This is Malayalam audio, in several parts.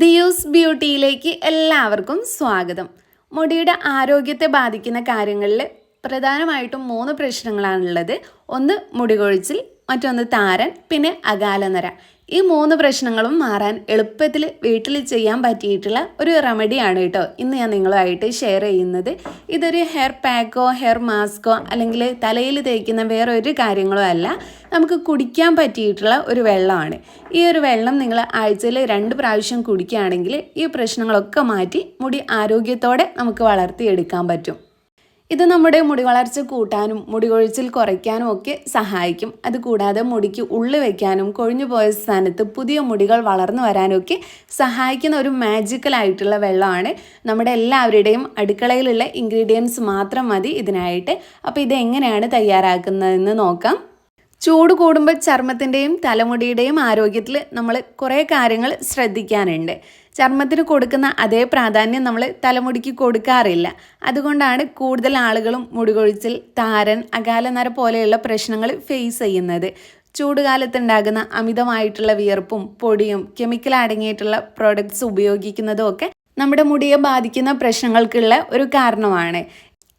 ദിയൂസ് ബ്യൂട്ടിയിലേക്ക് എല്ലാവർക്കും സ്വാഗതം. മുടിയുടെ ആരോഗ്യത്തെ ബാധിക്കുന്ന കാര്യങ്ങളിൽ പ്രധാനമായിട്ടും മൂന്ന് പ്രശ്നങ്ങളാണുള്ളത്. ഒന്ന് മുടി കൊഴിച്ചിൽ മറ്റൊന്ന് താരൻ പിന്നെ അകാലനര. ഈ മൂന്ന് പ്രശ്നങ്ങളും മാറാൻ എളുപ്പത്തിൽ വീട്ടിൽ ചെയ്യാൻ പറ്റിയിട്ടുള്ള ഒരു റെമഡിയാണ് കേട്ടോ ഇന്ന് ഞാൻ നിങ്ങളുമായിട്ട് ഷെയർ ചെയ്യുന്നത്. ഇതൊരു ഹെയർ പാക്കോ ഹെയർ മാസ്കോ അല്ലെങ്കിൽ തലയിൽ തേക്കുന്ന വേറൊരു കാര്യങ്ങളോ അല്ല നമുക്ക് കുടിക്കാൻ പറ്റിയിട്ടുള്ള ഒരു വെള്ളമാണ്. ഈ ഒരു വെള്ളം നിങ്ങൾ ആഴ്ചയിൽ രണ്ട് പ്രാവശ്യം കുടിക്കുകയാണെങ്കിൽ ഈ പ്രശ്നങ്ങളൊക്കെ മാറ്റി മുടി ആരോഗ്യത്തോടെ നമുക്ക് വളർത്തിയെടുക്കാൻ പറ്റും. ഇത് നമ്മുടെ മുടി വളർച്ച കൂട്ടാനും മുടി കൊഴിച്ചിൽ കുറയ്ക്കാനും ഒക്കെ സഹായിക്കും. അതുകൂടാതെ മുടിക്ക് ഉള്ളു വെക്കാനും കൊഴിഞ്ഞു പോയ സ്ഥാനത്ത് പുതിയ മുടികൾ വളർന്നു വരാനും ഒക്കെ സഹായിക്കുന്ന ഒരു മാജിക്കൽ ആയിട്ടുള്ള വെള്ളമാണ് നമ്മുടെ എല്ലാവരുടെയും അടുക്കളയിലുള്ള ഇൻഗ്രീഡിയൻസ് മാത്രം മതി ഇതിനായിട്ട്. അപ്പോൾ ഇത് എങ്ങനെയാണ് തയ്യാറാക്കുന്നതെന്ന് നോക്കാം. ചൂട് കൂടുമ്പോൾ ചർമ്മത്തിന്റെയും തലമുടിയുടെയും ആരോഗ്യത്തിൽ നമ്മൾ കുറേ കാര്യങ്ങൾ ശ്രദ്ധിക്കാനുണ്ട്. ചർമ്മത്തിന് കൊടുക്കുന്ന അതേ പ്രാധാന്യം നമ്മൾ തലമുടിക്ക് കൊടുക്കാറില്ല. അതുകൊണ്ടാണ് കൂടുതൽ ആളുകളും മുടികൊഴിച്ചിൽ താരൻ അകാലനര പോലെയുള്ള പ്രശ്നങ്ങൾ ഫേസ് ചെയ്യുന്നത്. ചൂടുകാലത്തുണ്ടാകുന്ന അമിതമായിട്ടുള്ള വിയർപ്പും പൊടിയും കെമിക്കൽ അടങ്ങിയിട്ടുള്ള പ്രോഡക്ട്സ് ഉപയോഗിക്കുന്നതും ഒക്കെ നമ്മുടെ മുടിയെ ബാധിക്കുന്ന പ്രശ്നങ്ങൾക്കുള്ള ഒരു കാരണമാണ്.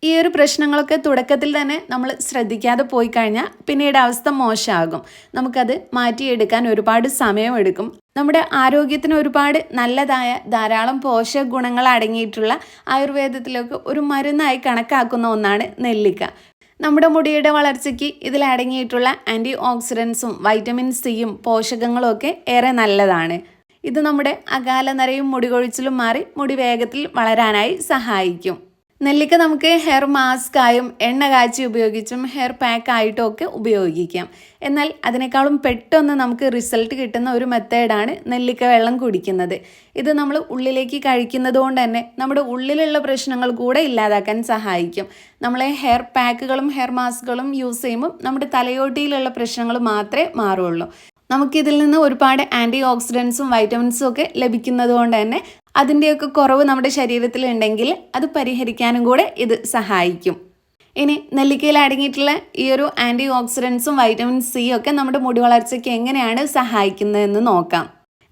ഈ ഒരു പ്രശ്നങ്ങളൊക്കെ തുടക്കത്തിൽ തന്നെ നമ്മൾ ശ്രദ്ധിക്കാതെ പോയി കഴിഞ്ഞാൽ പിന്നീട് അവസ്ഥ മോശമാകും. നമുക്കത് മാറ്റിയെടുക്കാൻ ഒരുപാട് സമയമെടുക്കും. നമ്മുടെ ആരോഗ്യത്തിന് ഒരുപാട് നല്ലതായ ധാരാളം പോഷക ഗുണങ്ങൾ അടങ്ങിയിട്ടുള്ള ആയുർവേദത്തിലൊക്കെ ഒരു മരുന്നായി കണക്കാക്കുന്ന ഒന്നാണ് നെല്ലിക്ക. നമ്മുടെ മുടിയുടെ വളർച്ചയ്ക്ക് ഇതിൽ അടങ്ങിയിട്ടുള്ള ആന്റി ഓക്സിഡൻസും വൈറ്റമിൻ സിയും പോഷകങ്ങളും ഒക്കെ ഏറെ നല്ലതാണ്. ഇത് നമ്മുടെ അകാലനരയും മുടി കൊഴിച്ചിലും മാറി മുടി വേഗത്തിൽ വളരാനായി സഹായിക്കും. നെല്ലിക്ക നമുക്ക് ഹെയർ മാസ്ക് ആയും എണ്ണ കാച്ചി ഉപയോഗിച്ചും ഹെയർ പാക്ക് ആയിട്ടും ഒക്കെ ഉപയോഗിക്കാം. എന്നാൽ അതിനേക്കാളും പെട്ടെന്ന് നമുക്ക് റിസൾട്ട് കിട്ടുന്ന ഒരു മെത്തേഡാണ് നെല്ലിക്ക വെള്ളം കുടിക്കുന്നത്. ഇത് നമ്മൾ ഉള്ളിലേക്ക് കഴിക്കുന്നത് കൊണ്ട് തന്നെ നമ്മുടെ ഉള്ളിലുള്ള പ്രശ്നങ്ങൾ കൂടെ ഇല്ലാതാക്കാൻ സഹായിക്കും. നമ്മളെ ഹെയർ പാക്കുകളും ഹെയർ മാസ്കുകളും യൂസ് ചെയ്യുമ്പോൾ നമ്മുടെ തലയോട്ടിയിലുള്ള പ്രശ്നങ്ങൾ മാത്രമേ മാറുള്ളൂ. നമുക്കിതിൽ നിന്ന് ഒരുപാട് ആന്റി ഓക്സിഡൻസും വൈറ്റമിൻസും ഒക്കെ ലഭിക്കുന്നത് കൊണ്ട് തന്നെ അതിന്റെയൊക്കെ കുറവ് നമ്മുടെ ശരീരത്തിൽ ഉണ്ടെങ്കിൽ അത് പരിഹരിക്കാനും കൂടെ ഇത് സഹായിക്കും. ഇനി നെല്ലിക്കയിൽ അടങ്ങിയിട്ടുള്ള ഈ ഒരു ആന്റി ഓക്സിഡൻസും വൈറ്റമിൻ സിയും ഒക്കെ നമ്മുടെ മുടി വളർച്ചയ്ക്ക് എങ്ങനെയാണ് സഹായിക്കുന്നതെന്ന് നോക്കാം.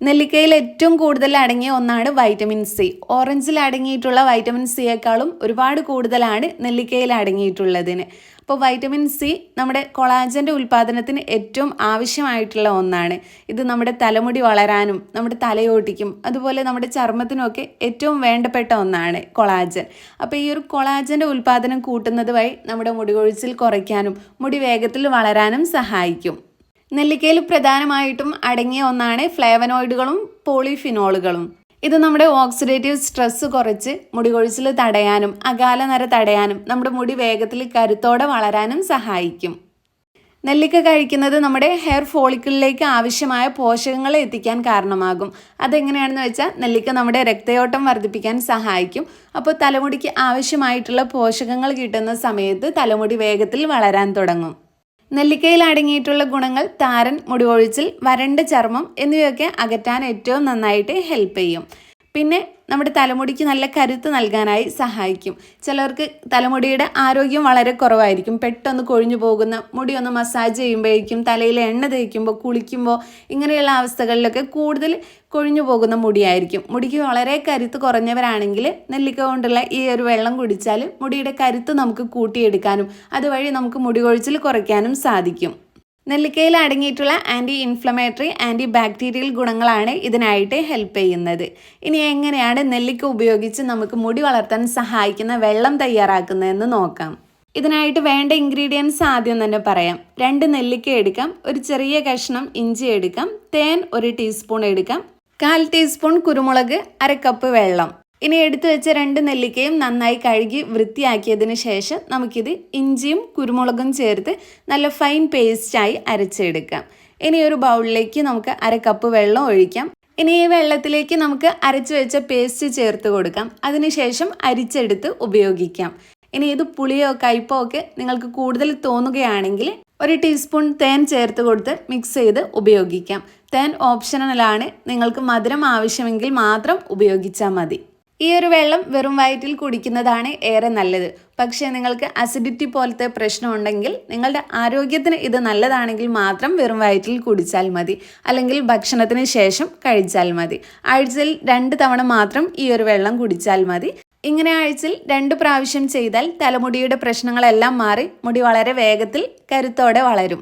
നെല്ലിക്കയിൽ ഏറ്റവും കൂടുതൽ അടങ്ങിയ ഒന്നാണ് വൈറ്റമിൻ സി. ഓറഞ്ചിൽ അടങ്ങിയിട്ടുള്ള വൈറ്റമിൻ സിയേക്കാളും ഒരുപാട് കൂടുതലാണ് നെല്ലിക്കയിൽ അടങ്ങിയിട്ടുള്ളതിന്. അപ്പോൾ വൈറ്റമിൻ സി നമ്മുടെ കൊളാജന്റെ ഉൽപ്പാദനത്തിന് ഏറ്റവും ആവശ്യമായിട്ടുള്ള ഒന്നാണ്. ഇത് നമ്മുടെ തലമുടി വളരാനും നമ്മുടെ തലയോട്ടിക്കും അതുപോലെ നമ്മുടെ ചർമ്മത്തിനുമൊക്കെ ഏറ്റവും വേണ്ടപ്പെട്ട ഒന്നാണ് കൊളാജൻ. അപ്പോൾ ഈ ഒരു കൊളാജന്റെ ഉൽപ്പാദനം കൂട്ടുന്നത് വഴി നമ്മുടെ മുടി കൊഴിച്ചിൽ കുറയ്ക്കാനും മുടി വേഗത്തിൽ വളരാനും സഹായിക്കും. നെല്ലിക്കയിൽ പ്രധാനമായിട്ടും അടങ്ങിയ ഒന്നാണ് ഫ്ലേവനോയിഡുകളും പോളിഫിനോളുകളും. ഇത് നമ്മുടെ ഓക്സിഡേറ്റീവ് സ്ട്രെസ് കുറച്ച് മുടി കൊഴിച്ചിൽ തടയാനും അകാലനര തടയാനും നമ്മുടെ മുടി വേഗത്തിൽ കരുത്തോടെ വളരാനും സഹായിക്കും. നെല്ലിക്ക കഴിക്കുന്നത് നമ്മുടെ ഹെയർ ഫോളിക്കിളിലേക്ക് ആവശ്യമായ പോഷകങ്ങൾ എത്തിക്കാൻ കാരണമാകും. അതെങ്ങനെയാണെന്ന് വെച്ചാൽ നെല്ലിക്ക നമ്മുടെ രക്തയോട്ടം വർദ്ധിപ്പിക്കാൻ സഹായിക്കും. അപ്പോൾ തലമുടിക്ക് ആവശ്യമായിട്ടുള്ള പോഷകങ്ങൾ കിട്ടുന്ന സമയത്ത് തലമുടി വേഗത്തിൽ വളരാൻ തുടങ്ങും. നെല്ലിക്കയിൽ അടങ്ങിയിട്ടുള്ള ഗുണങ്ങൾ താരൻ മുടികൊഴിച്ചിൽ വരണ്ട ചർമ്മം എന്നിവയൊക്കെ അകറ്റാൻ ഏറ്റവും നന്നായിട്ട് ഹെൽപ്പ് ചെയ്യും. പിന്നെ നമ്മുടെ തലമുടിക്ക് നല്ല കരുത്ത് നൽകാനായി സഹായിക്കും. ചിലർക്ക് തലമുടിയുടെ ആരോഗ്യം വളരെ കുറവായിരിക്കും. പെട്ടെന്ന് കൊഴിഞ്ഞു പോകുന്ന മുടി ഒന്ന് മസാജ് ചെയ്യുമ്പോഴേക്കും തലയിൽ എണ്ണ തേക്കുമ്പോൾ കുളിക്കുമ്പോൾ ഇങ്ങനെയുള്ള അവസ്ഥകളിലൊക്കെ കൂടുതൽ കൊഴിഞ്ഞു പോകുന്ന മുടിയായിരിക്കും. മുടിക്ക് വളരെ കരുത്ത് കുറഞ്ഞവരാണെങ്കിൽ നെല്ലിക്ക കൊണ്ടുള്ള ഈ ഒരു വെള്ളം കുടിച്ചാൽ മുടിയുടെ കരുത്ത് നമുക്ക് കൂട്ടിയെടുക്കാനും അതുവഴി നമുക്ക് മുടി കൊഴിച്ചിൽ കുറയ്ക്കാനും സാധിക്കും. നെല്ലിക്കയിൽ അടങ്ങിയിട്ടുള്ള ആന്റി ഇൻഫ്ലമേറ്ററി ആന്റി ബാക്ടീരിയൽ ഗുണങ്ങളാണ് ഇതിനായിട്ട് ഹെൽപ്പ് ചെയ്യുന്നത്. ഇനി എങ്ങനെയാണ് നെല്ലിക്ക ഉപയോഗിച്ച് നമുക്ക് മുടി വളർത്താൻ സഹായിക്കുന്ന വെള്ളം തയ്യാറാക്കുന്നതെന്ന് നോക്കാം. ഇതിനായിട്ട് വേണ്ട ഇൻഗ്രീഡിയൻസ് ആദ്യം തന്നെ പറയാം. രണ്ട് നെല്ലിക്ക എടുക്കാം ഒരു ചെറിയ കഷ്ണം ഇഞ്ചി എടുക്കാം തേൻ ഒരു ടീസ്പൂൺ എടുക്കാം കാൽ ടീസ്പൂൺ കുരുമുളക് അര കപ്പ് വെള്ളം. ഇനി എടുത്തു വെച്ച രണ്ട് നെല്ലിക്കയും നന്നായി കഴുകി വൃത്തിയാക്കിയതിന് ശേഷം നമുക്കിത് ഇഞ്ചിയും കുരുമുളകും ചേർത്ത് നല്ല ഫൈൻ പേസ്റ്റായി അരച്ചെടുക്കാം. ഇനി ഒരു ബൗളിലേക്ക് നമുക്ക് അര കപ്പ് വെള്ളം ഒഴിക്കാം. ഇനി ഈ വെള്ളത്തിലേക്ക് നമുക്ക് അരച്ചു വെച്ച പേസ്റ്റ് ചേർത്ത് കൊടുക്കാം. അതിനുശേഷം അരിച്ചെടുത്ത് ഉപയോഗിക്കാം. ഇനി ഇത് പുളിയോ കയ്പോ ഒക്കെ നിങ്ങൾക്ക് കൂടുതൽ തോന്നുകയാണെങ്കിൽ ഒരു ടീസ്പൂൺ തേൻ ചേർത്ത് കൊടുത്ത് മിക്സ് ചെയ്ത് ഉപയോഗിക്കാം. തേൻ ഓപ്ഷണലാണ് നിങ്ങൾക്ക് മധുരം ആവശ്യമെങ്കിൽ മാത്രം ഉപയോഗിച്ചാൽ മതി. ഈ ഒരു വെള്ളം വെറും വയറ്റിൽ കുടിക്കുന്നതാണ് ഏറെ നല്ലത്. പക്ഷേ നിങ്ങൾക്ക് അസിഡിറ്റി പോലത്തെ പ്രശ്നം ഉണ്ടെങ്കിൽ നിങ്ങളുടെ ആരോഗ്യത്തിന് ഇത് നല്ലതാണെങ്കിൽ മാത്രം വെറും വയറ്റിൽ കുടിച്ചാൽ മതി. അല്ലെങ്കിൽ ഭക്ഷണത്തിന് ശേഷം കഴിച്ചാൽ മതി. ആഴ്ചയിൽ രണ്ട് തവണ മാത്രം ഈ ഒരു വെള്ളം കുടിച്ചാൽ മതി. ഇങ്ങനെ ആഴ്ചയിൽ രണ്ട് പ്രാവശ്യം ചെയ്താൽ തലമുടിയുടെ പ്രശ്നങ്ങളെല്ലാം മാറി മുടി വളരെ വേഗത്തിൽ കരുത്തോടെ വളരും.